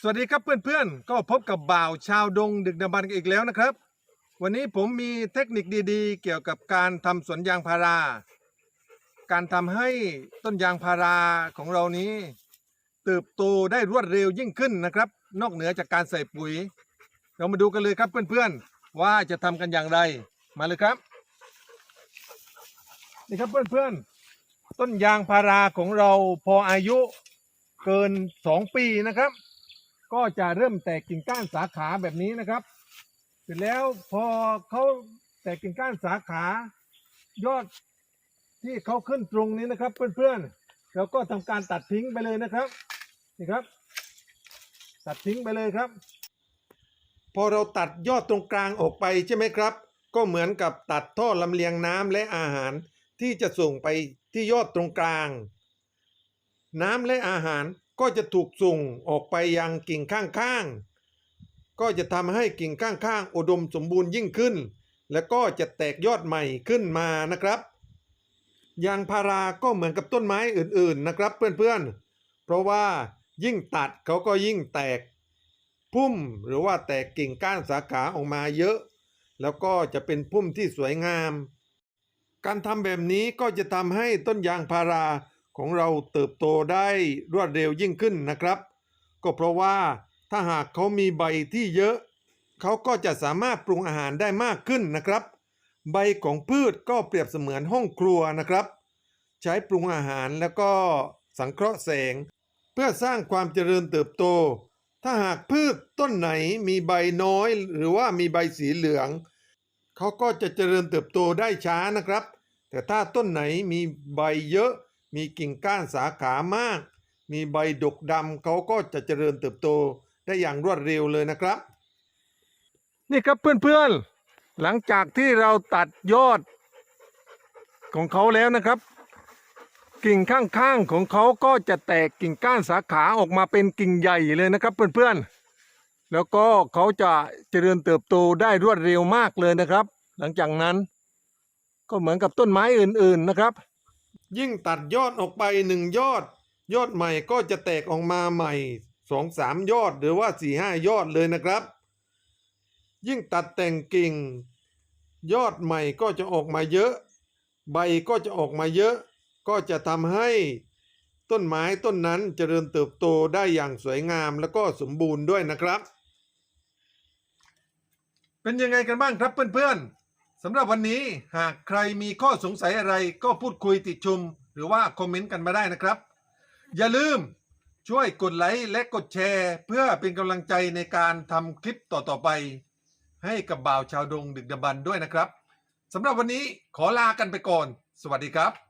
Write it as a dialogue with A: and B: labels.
A: สวัสดีครับเพื่อนๆ ก็พบกับบ่าวชาวดงดึกดำบรรพ์กันอีกแล้วนะครับ วันนี้ผมมีเทคนิคดีๆ เกี่ยวกับการทำสวนยางพารา การทำให้ต้นยางพาราของเรานี้ เติบโตได้รวดเร็วยิ่งขึ้นนะครับ นอกเหนือจากการใส่ปุ๋ย เรามาดูกันเลยครับเพื่อนๆ ว่าจะทำกันอย่างไร มาเลยครับ นี่ครับเพื่อนๆ ต้นยางพาราของเราพออายุเกินสองปีนะครับ ก็จะเริ่มแตกกิ่งก้านสาขาแบบนี้นะครับ เสร็จแล้วพอเขาแตกกิ่งก้านสาขายอดที่เขาขึ้นตรงนี้นะครับ เพื่อนๆเราก็ทำการตัดทิ้งไปเลยนะครับนี่ครับ ตัดทิ้งไปเลยครับ พอเราตัดยอดตรงกลางออกไปใช่ไหมครับ ก็เหมือนกับตัดท่อลำเลียงน้ำและอาหารที่จะส่งไปที่ยอดตรงกลาง น้ำและอาหาร ก็จะถูกส่งออกไปยังกิ่งข้างๆ ก็จะทำให้กิ่งข้างๆ อุดมสมบูรณ์ยิ่งขึ้น แล้วก็จะแตกยอดใหม่ขึ้นมานะครับ ยางพาราก็เหมือนกับต้นไม้อื่นๆนะครับเพื่อนๆ เพราะว่ายิ่งตัดเขาก็ยิ่งแตกพุ่มหรือว่าแตกกิ่งก้านสาขาออกมาเยอะ แล้วก็จะเป็นพุ่มที่สวยงาม การทำแบบนี้ก็จะทำให้ต้นยางพารา ของเราเติบโตได้รวดเร็วยิ่งขึ้นนะครับ ก็เพราะว่าถ้าหากเขามีใบที่เยอะ เขาก็จะสามารถปรุงอาหารได้มากขึ้นนะครับ ใบของพืชก็เปรียบเสมือนห้องครัวนะครับ ใช้ปรุงอาหารแล้วก็สังเคราะห์แสง เพื่อสร้างความเจริญเติบโต ถ้าหากพืชต้นไหนมีใบน้อย หรือว่ามีใบสีเหลือง เขาก็จะเจริญเติบโตได้ช้านะครับ แต่ถ้าต้นไหนมีใบเยอะ มีกิ่งก้านสาขามาก มีใบดกดำเขาก็จะเจริญเติบโตได้อย่างรวดเร็วเลยนะครับ นี่ครับเพื่อนๆ หลังจากที่เราตัดยอดของเขาแล้วนะครับ กิ่งข้างๆของเขาก็จะแตกกิ่งก้านสาขาออกมาเป็นกิ่งใหญ่เลยนะครับเพื่อนๆ แล้วก็เขาจะเจริญเติบโตได้รวดเร็วมากเลยนะครับ หลังจากนั้นก็เหมือนกับต้นไม้อื่นๆนะครับ ยิ่งตัดยอดออกไปหนึ่งยอด ยอดใหม่ก็จะแตกออกมาใหม่สองสามยอดหรือว่าสี่ห้ายอดเลยนะครับ ยิ่งตัดแต่งกิ่ง ยอดใหม่ก็จะออกมาเยอะ ใบก็จะออกมาเยอะ ก็จะทำให้ต้นไม้ต้นนั้นเจริญเติบโตได้อย่างสวยงามแล้วก็สมบูรณ์ด้วยนะครับ เป็นยังไงกันบ้างครับเพื่อนๆ สำหรับวันนี้หากใครมีข้อสงสัยอะไรก็พูดคุยติชม หรือว่าคอมเมนต์กันมาได้นะครับ อย่าลืมช่วยกดไลค์และกดแชร์ เพื่อเป็นกำลังใจในการทำคลิปต่อๆไป ให้กับบ่าวชาวดงดึกดำบรรด้วยนะครับสำหรับวันนี้ขอลากันไปก่อน สวัสดีครับ